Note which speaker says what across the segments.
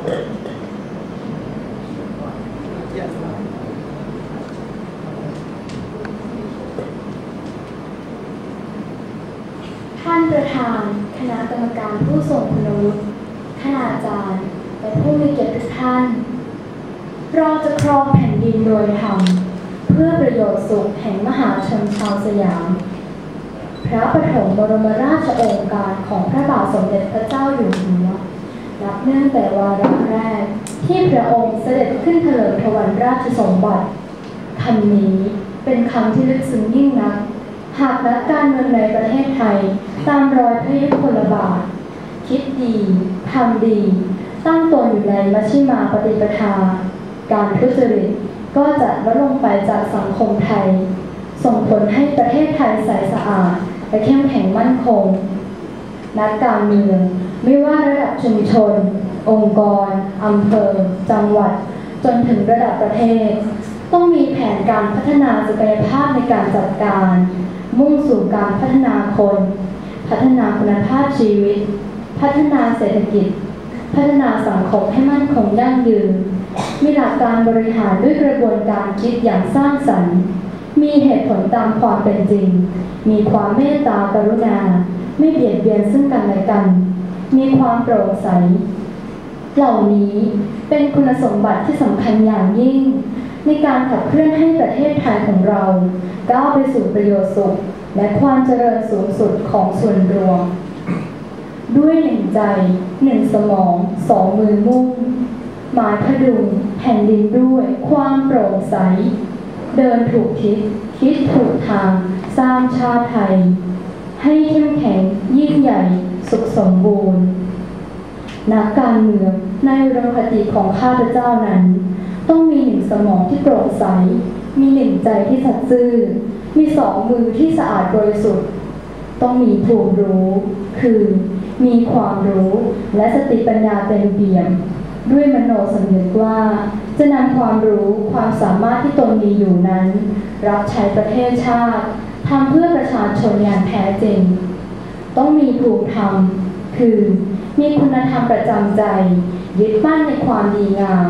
Speaker 1: ท่านประธานคณะกรรมการผู้ทรงคุณวุฒิคณาจารย์และผู้มีเกียรติทุกท่าน เราจะครองแผ่นดินโดยธรรมเพื่อประโยชน์สุขแห่งมหาชนชาวสยาม พระปฐมบรมราชโองการของพระบาทสมเด็จพระเจ้าอยู่หัว นับเนื่องแต่วาระแรก ที่พระองค์เสด็จขึ้นเถลิงถวันราชสมบัติคำนี้เป็นคำที่ลึกซึ้งยิ่งนัก หากนักการเมืองในประเทศไทย ตามรอยพระยุคลบาท คิดดีทำดี ตั้งตนอยู่ในมัชฌิมาปฏิปทา การทุจริตก็จะลดลงไปจากสังคมไทย ส่งผลให้ประเทศไทยใสสะอาดและเข้มแข็งมั่นคง นักการเมือง ไม่ว่าระดับชุมชน องค์กรอำเภอ จังหวัด จนถึงระดับประเทศ ต้องมีแผนการพัฒนาศักยภาพในการจัดการ มุ่งสู่การพัฒนาคน พัฒนาคุณภาพชีวิต พัฒนาเศรษฐกิจ พัฒนาสังคมให้มั่นคงยั่งยืน มีหลักการบริหารด้วยกระบวนการคิดอย่างสร้างสรรค์ มีเหตุผลตามความเป็นจริง มีความเมตตากรุณา ไม่เบียดเบียนซึ่งกันและกัน มีความโปร่งใส เหล่านี้เป็นคุณสมบัติที่สำคัญอย่างยิ่ง ในการขับเคลื่อนให้ประเทศไทยของเราก้าวไปสู่ประโยชน์สุข และความเจริญสูงสุดของส่วนรวม ด้วยหนึ่งใจหนึ่งสมองสองมือมุ่งหมายพดุงแผ่นดินด้วยความโปร่งใส เดินถูกทิศคิดถูกทาง สร้างชาติไทย ให้เข้มแข็งยิ่งใหญ่ สุขสมบูรณ์ นักการเมืองในอุดมคติของข้าพเจ้านั้น ต้องมีหนึ่งสมองที่โปร่งใส มีหนึ่งใจที่สัตย์ซื่อ มีสองมือที่สะอาดบริสุทธิ์ ต้องมีภูมิรู้ คือมีความรู้และสติปัญญาเต็มเปี่ยม ด้วยมโนสำนึกว่าจะนำความรู้ความสามารถที่ตนมีอยู่นั้น รับใช้ประเทศชาติทำเพื่อประชาชนอย่างแท้จริง ต้องมีภูมิธรรม คือมีคุณธรรมประจำใจ ยึดมั่นในความดีงาม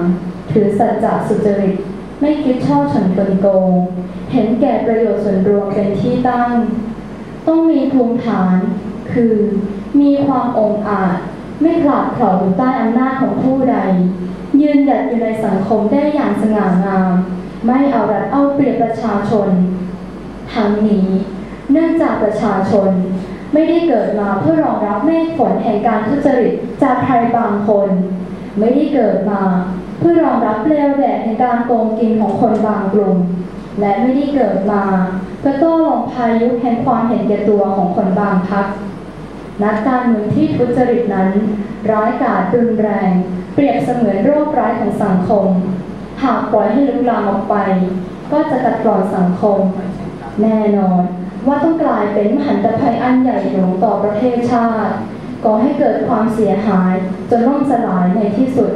Speaker 1: ถือสัจจะสุจริต ไม่คิดช่อฉนกลโกง เห็นแก่ประโยชน์ส่วนรวมเป็นที่ตั้ง ต้องมีภูมิฐาน คือ มีความองอาจ ไม่ผลัดเผลาอยู่ใต้อำนาจของผู้ใด ยืนหยัดอยู่ในสังคมได้อย่างสง่างาม ไม่เอารัดเอาเปรียบประชาชน ทั้งนี้ เนื่องจากประชาชน ไม่ได้เกิดมาเพื่อรองรับเมฆฝนแห่งการทุจริตจากใครบางคน ไม่ได้เกิดมา เพื่อรองรับเปลวแดดแห่งการโกงกินของคนบางกลุ่ม และไม่ได้เกิดมาเพื่อโต้ลมพายุแห่งความเห็นแก่ตัวของคนบางพรรคนักการเมืองที่ทุจริตนั้น ร้ายกาจรุนแรง เปรียบเสมือนโรคร้ายของสังคม หากปล่อยให้ลุกลามออกไป ก็จะกัดกร่อนสังคม แน่นอน ว่าต้องกลายเป็นมหันตภัยอันใหญ่หลวงต่อประเทศชาติก่อให้เกิดความเสียหายจนล่มสลายในที่สุด